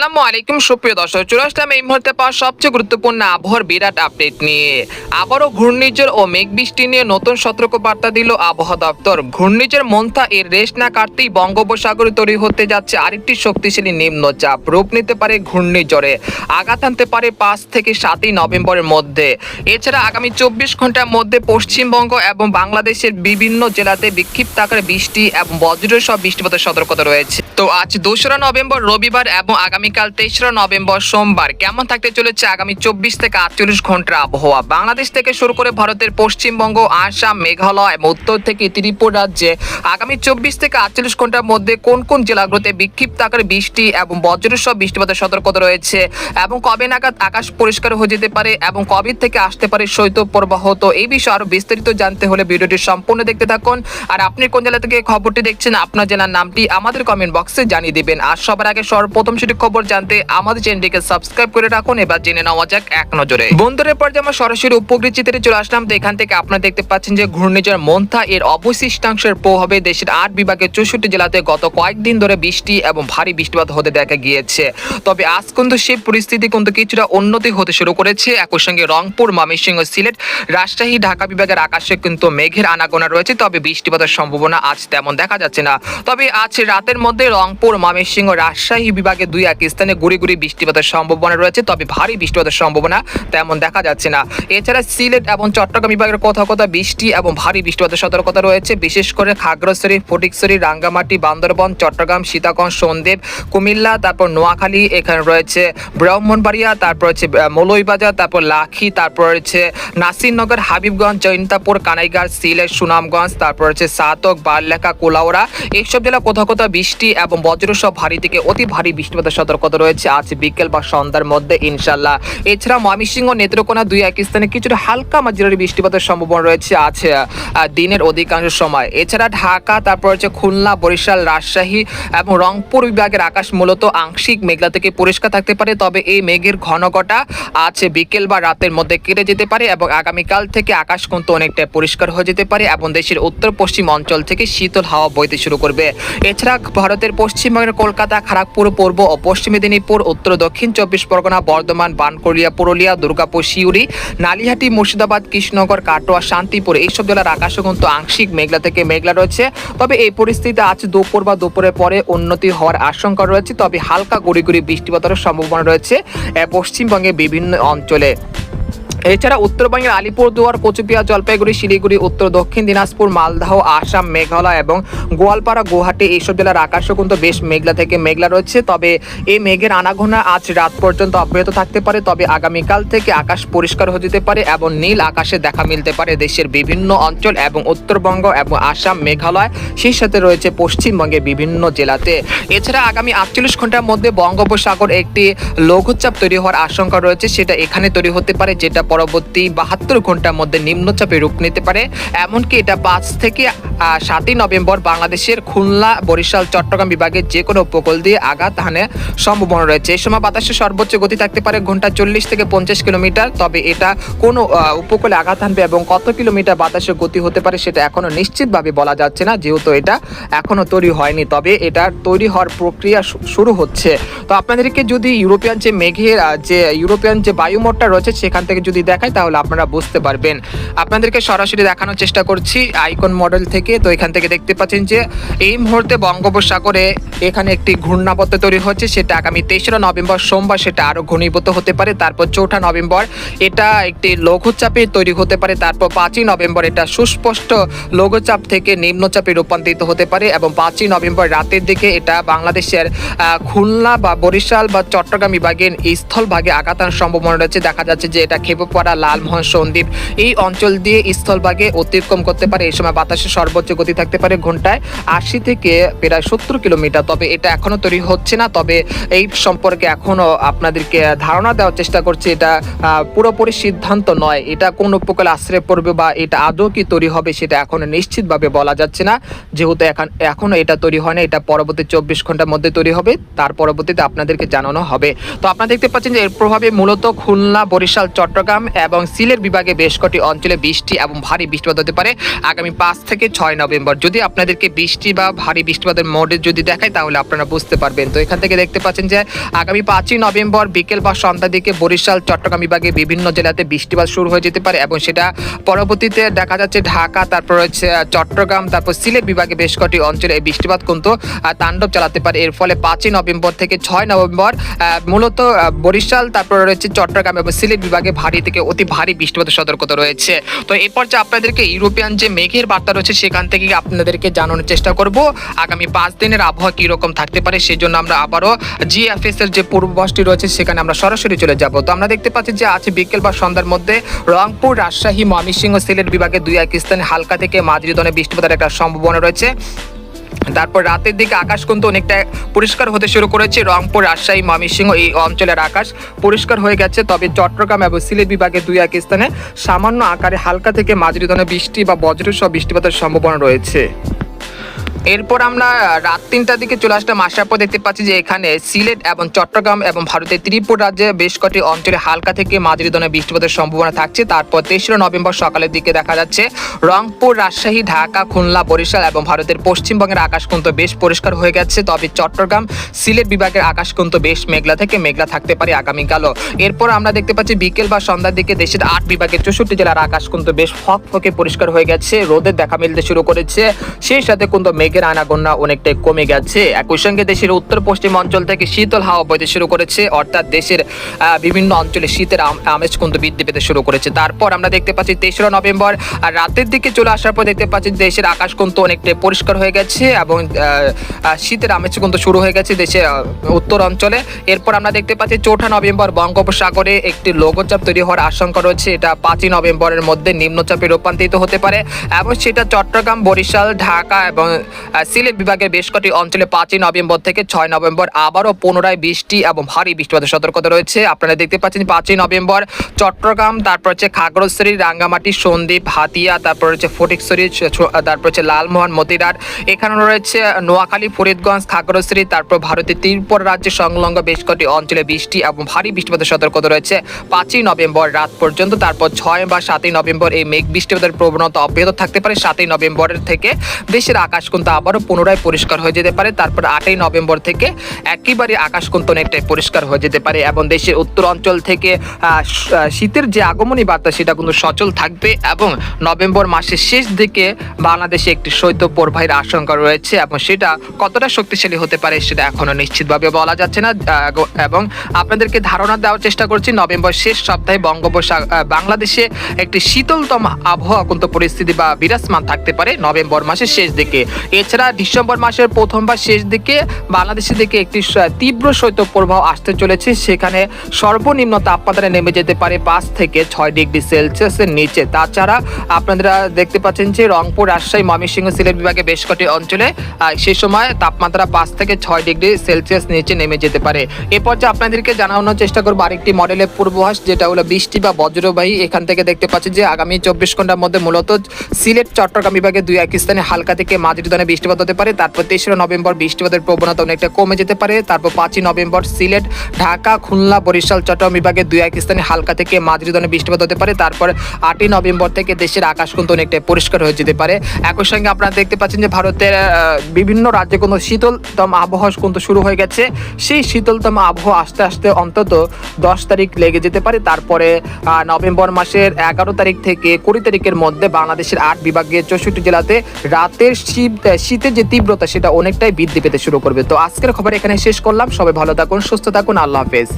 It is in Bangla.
আসসালামু আলাইকুম, সুপ্রিয় দর্শক, চলে আসলাম এই মুহূর্তে পাওয়া সবচেয়ে গুরুত্বপূর্ণ আবহাওয়ার বিরাট আপডেট নিয়ে। আবারও ঘূর্ণিঝড় ও মেঘ বৃষ্টি নিয়ে নতুন সতর্ক বার্তা দিল আবহাওয়া দপ্তর। ঘূর্ণিঝড় মন্থা এর রেশ না কাটতেই বঙ্গোপসাগরে তৈরি হতে যাচ্ছে আরেকটি শক্তিশালী নিম্নচাপ। রূপ নিতে পারে ঘূর্ণিঝড়ে, আঘাত আনতে পারে পাঁচ থেকে সাতই নভেম্বরের মধ্যে। এছাড়া আগামী চব্বিশ ঘণ্টার মধ্যে পশ্চিমবঙ্গ এবং বাংলাদেশের বিভিন্ন জেলাতে বিক্ষিপ্ত আকারে বৃষ্টি এবং বজ্র সহ বৃষ্টিপাতের সতর্কতা রয়েছে। তো আজ দোসরা নভেম্বর, রবিবার এবং আগামীকাল তেসরা নভেম্বর সোমবার। কেমন থাকতে চলেছে আগামী চব্বিশ থেকে আটচল্লিশ ঘণ্টার আবহাওয়া? বাংলাদেশ থেকে শুরু করে ভারতের পশ্চিমবঙ্গ, আসাম, মেঘালয় এবং উত্তর থেকে ত্রিপুরা রাজ্যে আগামী চব্বিশ থেকে আটচল্লিশ ঘণ্টার মধ্যে কোন কোন জেলাগুলোতে বিক্ষিপ্ত আকারে বৃষ্টি এবং বজ্র সহ বৃষ্টিপাতের সতর্কতা রয়েছে এবং কবে নাগাদ আকাশ পরিষ্কার হয়ে যেতে পারে এবং কবে থেকে আসতে পারে শৈত্য প্রবাহ তো এই বিষয়ে আরও বিস্তারিত জানতে হলে ভিডিওটি সম্পূর্ণ দেখতে থাকুন। আর আপনি কোন জেলা থেকে খবরটি দেখছেন, আপনার জেলার নামটি আমাদের কমেন্ট বক্সে জানিয়ে দিবেন। আর সবার আগে সর্বপ্রথম সেটি খবর জানতে আমাদের চ্যানেলটিকে সাবস্ক্রাইব করে রাখুন। এবার জেনে নেওয়া যাক এক নজরে। বন্ধুদের পর আমরা সরাসরি উপকৃত চিত্রে চলে আসলাম, তো এখান থেকে আপনারা দেখতে পাচ্ছেন যে ঘূর্ণিঝড় মন্থা, এর অবশিষ্টাংশের প্রভাবে দেশের আট বিভাগের চৌষট্টি জেলাতে গত কয়েকদিন ধরে বৃষ্টি এবং ভারী বৃষ্টিপাত হতে দেখা গিয়েছে। তবে আজ কিন্তু সেই পরিস্থিতি কিন্তু কিছুটা উন্নতি হতে শুরু করেছে। একই সঙ্গে রংপুর, ময়মনসিংহ, সিলেট, রাজশাহী, ঢাকা বিভাগের আকাশে কিন্তু মেঘের আনাগোনা রয়েছে, তবে বৃষ্টিপাতের সম্ভাবনা আজ তেমন দেখা যাচ্ছে না। তবে আজ রাতের মধ্যে রংপুর, ময়মনসিংহ, রাজশাহী বিভাগে দুই এক স্থানে গুড়ি গুড়ি বৃষ্টিপাতের সম্ভাবনা রয়েছে তবে ভারী বৃষ্টিপাতের সম্ভাবনা তেমন দেখা যাচ্ছে না। এছাড়া সিলেট এবং চট্টগ্রাম বিভাগের কোথাও কোথাও বৃষ্টি এবং ভারী বৃষ্টিপাতের সতর্কতা রয়েছে বিশেষ করে খাগড়াছড়ি ফটিকছড়ি রাঙ্গামাটি বান্দরবন চট্টগ্রাম সীতাগঞ্জ সন্দ্বীপ কুমিল্লা তারপর নোয়াখালী এখানে রয়েছে ব্রাহ্মণবাড়িয়া তারপর হচ্ছে আহ, মৌলভীবাজার তারপর লাখি তারপর রয়েছে নাসিরনগর হাবিবগঞ্জ জৈন্তাপুর কানাইগার সিলেট সুনামগঞ্জ তারপর হচ্ছে সাতক বারলেখা কোলাউড়া এইসব জেলা কোথাও কোথাও বৃষ্টি এবং বজ্রসহ ভারী থেকে অতি ভারী বৃষ্টিপাতের সতর্কতা রয়েছে আজ বিকেল বা সন্ধ্যার মধ্যে ইনশাল্লাহ এছাড়া ময়মনসিংহ নেত্রকোনা দুই এক স্থানে কিছুটা হালকা মাঝারি বৃষ্টিপাতের সম্ভাবনা রয়েছে আজ দিনের অধিকাংশ সময়। এছাড়া ঢাকা, তারপর হচ্ছে খুলনা, বরিশাল, রাজশাহী এবং রংপুর বিভাগের আকাশ মূলত আংশিক মেঘলা থেকে পরিষ্কার থাকতে পারে, তবে এই মেঘের ঘনঘটা আজ বিকেল বা রাতের মধ্যে কেটে যেতে পারে এবং আগামীকাল থেকে আকাশ কিন্তু অনেকটা পরিষ্কার হয়ে যেতে পারে এবং দেশের উত্তর পশ্চিম অঞ্চল থেকে শীতল হাওয়া বইতে শুরু করবে। এছাড়া ভারতের পশ্চিমবঙ্গের কলকাতা খড়গপুর পূর্ব ও পশ্চিম মেদিনীপুর, উত্তর দক্ষিণ চব্বিশ পরগনা, বর্ধমান, বানকড়িয়া, পুরুলিয়া, দুর্গাপুর শিউরি নালিহাটি, মুর্শিদাবাদ, কৃষ্ণনগর, কাটোয়া, শান্তিপুর, এইসব জেলার আকাশে কিন্তু আংশিক মেঘলা থেকে মেঘলা রয়েছে। তবে এই পরিস্থিতি আজ দুপুর বা দুপুরের পরে উন্নতি হওয়ার আশঙ্কা রয়েছে। তবে হালকা গুড়ি গুড়ি বৃষ্টিপাতের সম্ভাবনা রয়েছে। পশ্চিমবঙ্গে বিভিন্ন অঞ্চলে এছাড়া উত্তরবঙ্গের আলিপুরদুয়ার, কোচবিহার, জলপাইগুড়ি, শিলিগুড়ি, উত্তর, দক্ষিণ দিনাজপুর, মালদাহ, আসাম, মেঘালয় এবং গোয়ালপাড়া, গুয়াহাটি এইসব জেলার আকাশও কিন্তু বেশ মেঘলা থেকে মেঘলা রয়েছে। তবে এই মেঘের আনাগোনা আজ রাত পর্যন্ত অব্যাহত থাকতে পারে। তবে আগামীকাল থেকে আকাশ পরিষ্কার হয়ে যেতে পারে এবং নীল আকাশে দেখা মিলতে পারে দেশের বিভিন্ন অঞ্চল এবং উত্তরবঙ্গ এবং আসাম, মেঘালয়, সেই সাথে রয়েছে পশ্চিমবঙ্গের বিভিন্ন জেলাতে। এছাড়া আগামী আটচল্লিশ ঘণ্টার মধ্যে বঙ্গোপসাগর একটি লঘুচাপ তৈরি হওয়ার আশঙ্কা রয়েছে। সেটা এখানে তৈরি হতে পারে, যেটা পরবর্তী বাহাত্তর ঘণ্টার মধ্যে নিম্নচাপে রূপ নিতে পারে। এমনকি এটা পাঁচ থেকে সাতই নভেম্বর বাংলাদেশের খুলনা, বরিশাল, চট্টগ্রাম বিভাগের যে কোনো উপকূল দিয়ে আঘাত হানে সম্ভাবনা রয়েছে। এই সময় বাতাসের সর্বোচ্চ গতি থাকতে পারে ঘণ্টা চল্লিশ থেকে পঞ্চাশ কিলোমিটার। তবে এটা কোনো উপকূলে আঘাত হানবে এবং কত কিলোমিটার বাতাসের গতি হতে পারে সেটা এখনও নিশ্চিতভাবে বলা যাচ্ছে না, যেহেতু এটা এখনও তৈরি হয়নি। তবে এটার তৈরি হওয়ার প্রক্রিয়া শুরু হচ্ছে। তো আপনাদেরকে যদি ইউরোপিয়ান যে মেঘের যে ইউরোপিয়ান যে বায়ুমোটটা রয়েছে, সেখান থেকে যদি দেখাই, তাহলে আপনারা বুঝতে পারবেন। আপনাদেরকে সরাসরি দেখানোর চেষ্টা করছি আইকন মডেল থেকে। তো এখান থেকে দেখতে পাচ্ছেন যে, এই মুহূর্তে বঙ্গোপসাগরে এখানে একটি ঘূর্ণাবর্ত তৈরি হচ্ছে। সেটা আগামী তেসরা নভেম্বর, সোমবার সেটা আরও ঘনীভূত হতে পারে। তারপর চৌঠা নভেম্বর, এটা একটি লঘুচাপে তৈরি হতে পারে। তারপর পাঁচই নভেম্বর, এটা সুস্পষ্ট লঘুচাপ থেকে নিম্নচাপে রূপান্তরিত হতে পারে। এবং পাঁচই নভেম্বর রাতের দিকে এটা বাংলাদেশের খুলনা বা বরিশাল বা চট্টগ্রাম বিভাগের স্থলভাগে আঘাত সম্ভাবনা রয়েছে। দেখা যাচ্ছে যে এটা খেপুপাড়া লালমোহন সন্দ্বীপ এই অঞ্চল দিয়ে স্থলভাগে অতিক্রম করতে পারে। এই সময় বাতাসের সর্বোচ্চ গতি থাকতে পারে ঘন্টায় আশি থেকে প্রায় সত্তর কিলোমিটার। তবে এটা এখনও তৈরি হচ্ছে না। তবে এই সম্পর্কে এখনও আপনাদেরকে ধারণা দেওয়ার চেষ্টা করছে। এটা পুরোপুরি সিদ্ধান্ত নয়। এটা কোন উপকূলে আশ্রয় পড়বে বা এটা আদৌ কি তৈরি হবে সেটা এখনও নিশ্চিতভাবে বলা যাচ্ছে না। যেহেতু এখন, এখনও এটা তৈরি হয় না, এটা পরবর্তী চব্বিশ ঘণ্টার মধ্যে তৈরি হবে। তার পরবর্তীতে আপনাদেরকে জানানো হবে। তো আপনারা দেখতে পাচ্ছেন যে এর প্রভাবে মূলত খুলনা, বরিশাল, চট্টগ্রাম চট্টগ্রাম এবং সিলেট বিভাগে বেশ কটি অঞ্চলে বৃষ্টি এবং ভারী বৃষ্টিপাত হতে পারে আগামী পাঁচ থেকে ছয় নভেম্বর। যদি আপনাদেরকে বৃষ্টি বা ভারী বৃষ্টিপাতের মোডে যদি দেখায়, তাহলে আপনারা বুঝতে পারবেন। তো এখান থেকে দেখতে পাচ্ছেন যে, আগামী পাঁচই নভেম্বর বিকেল বা সন্ধ্যার দিকে বরিশাল, চট্টগ্রাম বিভাগে বিভিন্ন জেলাতে বৃষ্টিপাত শুরু হয়ে যেতে পারে এবং সেটা পরবর্তীতে দেখা যাচ্ছে ঢাকা, তারপর হচ্ছে চট্টগ্রাম, তারপর সিলেট বিভাগে বেশ কটি অঞ্চলে এই বৃষ্টিপাত কিন্তু তাণ্ডব চালাতে পারে। এর ফলে পাঁচই নভেম্বর থেকে ছয় নভেম্বর মূলত বরিশাল, তারপর রয়েছে চট্টগ্রাম এবং সিলেট বিভাগে ভারী থেকে অতি ভারী বৃষ্টিপাতের সতর্কতা রয়েছে। তো এই পর্যায়ে আপনাদেরকে ইউরোপিয়ান যে মেঘের বার্তা রয়েছে, সেখান থেকে আপনাদেরকে জানানোর চেষ্টা করব। আগামী পাঁচ দিনের আবহাওয়া কীরকম থাকতে পারে সেই জন্য আমরা আবারও জিএফএস এর যে পূর্বাভাসটি রয়েছে, সেখানে আমরা সরাসরি চলে যাব। তো আমরা দেখতে পাচ্ছি যে আজ বিকেল বা সন্ধ্যার মধ্যে রংপুর, রাজশাহী, ময়মনসিংহ, সিলেট বিভাগে দুই এক স্থানে হালকা থেকে মাঝারি ধরনের বৃষ্টিপাতের একটা সম্ভাবনা রয়েছে। তারপর রাতের দিকে আকাশ কিন্তু অনেকটা পরিষ্কার হতে শুরু করেছে। রংপুর, রাজশাহী, ময়মনসিংহ এই অঞ্চলের আকাশ পরিষ্কার হয়ে গেছে। তবে চট্টগ্রাম এবং সিলেট বিভাগের দুই এক স্থানে সামান্য আকারে হালকা থেকে মাঝারি ধরনের বৃষ্টি বা বজ্রসহ বৃষ্টিপাতের সম্ভাবনা রয়েছে। এরপর আমরা রাত তিনটার দিকে চলে আসলাম। আসার পর দেখতে পাচ্ছি যে এখানে সিলেট এবং চট্টগ্রাম এবং ভারতের ত্রিপুর রাজ্যে বেশ কটি অঞ্চলে হালকা থেকে মাঝারি ধরনের বৃষ্টিপাতের সম্ভাবনা থাকছে। তারপর তেসরা নভেম্বর সকালের দিকে দেখা যাচ্ছে, রংপুর, রাজশাহী, ঢাকা, খুলনা, বরিশাল এবং ভারতের পশ্চিমবঙ্গের আকাশ কিন্তু বেশ পরিষ্কার হয়ে গেছে। তবে চট্টগ্রাম, সিলেট বিভাগের আকাশ কিন্তু বেশ মেঘলা থেকে মেঘলা থাকতে পারে আগামীকালও। এরপর আমরা দেখতে পাচ্ছি, বিকেল বা সন্ধ্যার দিকে দেশের আট বিভাগের চৌষট্টি জেলার আকাশ কিন্তু বেশ ফক ফকে পরিষ্কার হয়ে গেছে। রোদের দেখা মিলতে শুরু করেছে। সেই সাথে কিন্তু মেঘের আনাগোনা অনেকটাই কমে গেছে। একই সঙ্গে দেশের উত্তর পশ্চিম অঞ্চল থেকে শীতল হাওয়া বইতে শুরু করেছে, অর্থাৎ দেশের বিভিন্ন অঞ্চলে শীতের আমেজ কিন্তু বৃদ্ধি পেতে শুরু করেছে। তারপর আমরা দেখতে পাচ্ছি তেসরা নভেম্বর, আর রাতের দিকে চলে আসার পর দেখতে পাচ্ছি দেশের আকাশ কিন্তু অনেকটাই পরিষ্কার হয়ে গেছে এবং শীতের আমেজ কিন্তু শুরু হয়ে গেছে দেশের উত্তর অঞ্চলে। এরপর আমরা দেখতে পাচ্ছি চৌঠা নভেম্বর বঙ্গোপসাগরে একটি লঘুচাপ তৈরি হওয়ার আশঙ্কা রয়েছে। এটা পাঁচই নভেম্বরের মধ্যে নিম্নচাপে রূপান্তরিত হতে পারে এবং সেটা চট্টগ্রাম, বরিশাল, ঢাকা এবং সিলেট বিভাগের বেশ কটি অঞ্চলে পাঁচই নভেম্বর থেকে ছয় নভেম্বর আবারও পুনরায় বৃষ্টি এবং ভারী বৃষ্টিপাতের সতর্কতা রয়েছে। আপনারা দেখতে পাচ্ছেন পাঁচই নভেম্বর চট্টগ্রাম, তারপর হচ্ছে খাগড়াছড়ি, রাঙ্গামাটি, সন্দ্বীপ, হাতিয়া, তারপর হচ্ছে ফটিকছড়ি, ছ- ছ- তারপর হচ্ছে লালমোহন মতিরাট এখানে রয়েছে নোয়াখালী, ফরিদগঞ্জ, খাগড়াছড়ি, তারপর ভারতের ত্রিপুরা রাজ্যের সংলগ্ন বেশ কটি অঞ্চলে বৃষ্টি এবং ভারী বৃষ্টিপাতের সতর্কতা রয়েছে। পাঁচই নভেম্বর রাত পর্যন্ত, তারপর ছয় বা সাতই নভেম্বর এই মেঘ বৃষ্টিপাতের প্রবণতা অব্যাহত থাকতে পারে। সাতই নভেম্বরের থেকে দেশের আকাশ কিন্তু আবারও পুনরায় পরিষ্কার হয়ে যেতে পারে। তারপর আটই নভেম্বর থেকে একেবারে আকাশ অনেকটাই পরিষ্কার হয়ে যেতে পারে এবং দেশের উত্তর অঞ্চল থেকে শীতের যে আগমনী বার্তা সেটা কিন্তু সচল থাকবে এবং নভেম্বর মাসের শেষ দিকে বাংলাদেশে একটি শৈত্য প্রবাহের আশঙ্কা রয়েছে এবং সেটা কতটা শক্তিশালী হতে পারে সেটা এখনও নিশ্চিতভাবে বলা যাচ্ছে না। এবং আপনাদেরকে ধারণা দেওয়ার চেষ্টা করছি, নভেম্বর শেষ সপ্তাহে বঙ্গোপসাগর বাংলাদেশে একটি শীতলতম আবহাওয়া কিন্তু পরিস্থিতি বা বিরাজমান থাকতে পারে। নভেম্বর মাসের শেষ দিকে এছাড়া ডিসেম্বর মাসের প্রথম বা শেষ দিকে বাংলাদেশের দিকে একটি তীব্র শৈত্য প্রবাহ আসতে চলেছে। সেখানে সর্বনিম্ন তাপমাত্রা নেমে যেতে পারে পাঁচ থেকে ছয় ডিগ্রি সেলসিয়াসের নিচে। তাছাড়া আপনারা দেখতে পাচ্ছেন যে রংপুর, রাজশাহী, ময়মনসিংহ সিলেট বিভাগে বেশ কটি অঞ্চলে সেই সময় তাপমাত্রা পাঁচ থেকে ছয় ডিগ্রি সেলসিয়াস নিচে নেমে যেতে পারে। এ পর্যায়ে আপনাদেরকে জানানোর চেষ্টা করব আরেকটি মডেলের পূর্বাভাস, যেটা হলো বৃষ্টি বা বজ্রবাহী। এখান থেকে দেখতে পাচ্ছি যে আগামী চব্বিশ ঘণ্টার মধ্যে মূলত সিলেট, চট্টগ্রাম বিভাগে দুই এক স্থানে হালকা থেকে মাঝারি ধরনের বৃষ্টিপাত হতে পারে। তারপর তেসরা নভেম্বর বৃষ্টিপাতের প্রবণতা অনেকটা কমে যেতে পারে। তারপর পাঁচই নভেম্বর সিলেট, ঢাকা, খুলনা, বরিশাল, চট্টগ্রাম বিভাগে দুই এক স্থানে হালকা থেকে মাঝারি ধরনের বৃষ্টিপাত হতে পারে। তারপর আটই নভেম্বর থেকে দেশের আকাশ কিন্তু অনেকটা পরিষ্কার হয়ে যেতে পারে। একই সঙ্গে আপনারা দেখতে পাচ্ছেন যে ভারতের বিভিন্ন রাজ্যে কিন্তু শীতলতম আবহাওয়া কিন্তু শুরু হয়ে গেছে। সেই শীতলতম আবহাওয়া আস্তে আস্তে অন্তত দশ তারিখ লেগে যেতে পারে। তারপরে নভেম্বর মাসের এগারো তারিখ থেকে কুড়ি তারিখের মধ্যে বাংলাদেশের আট বিভাগের চৌষট্টি জেলাতে রাতের শীত শীতের যে তীব্রতা, সেটা অনেকটাই বৃদ্ধি পেতে শুরু করবে। তো আজকের খবর এখানে শেষ করলাম। সবাই ভালো থাকুন, সুস্থ থাকুন। আল্লাহ হাফেজ।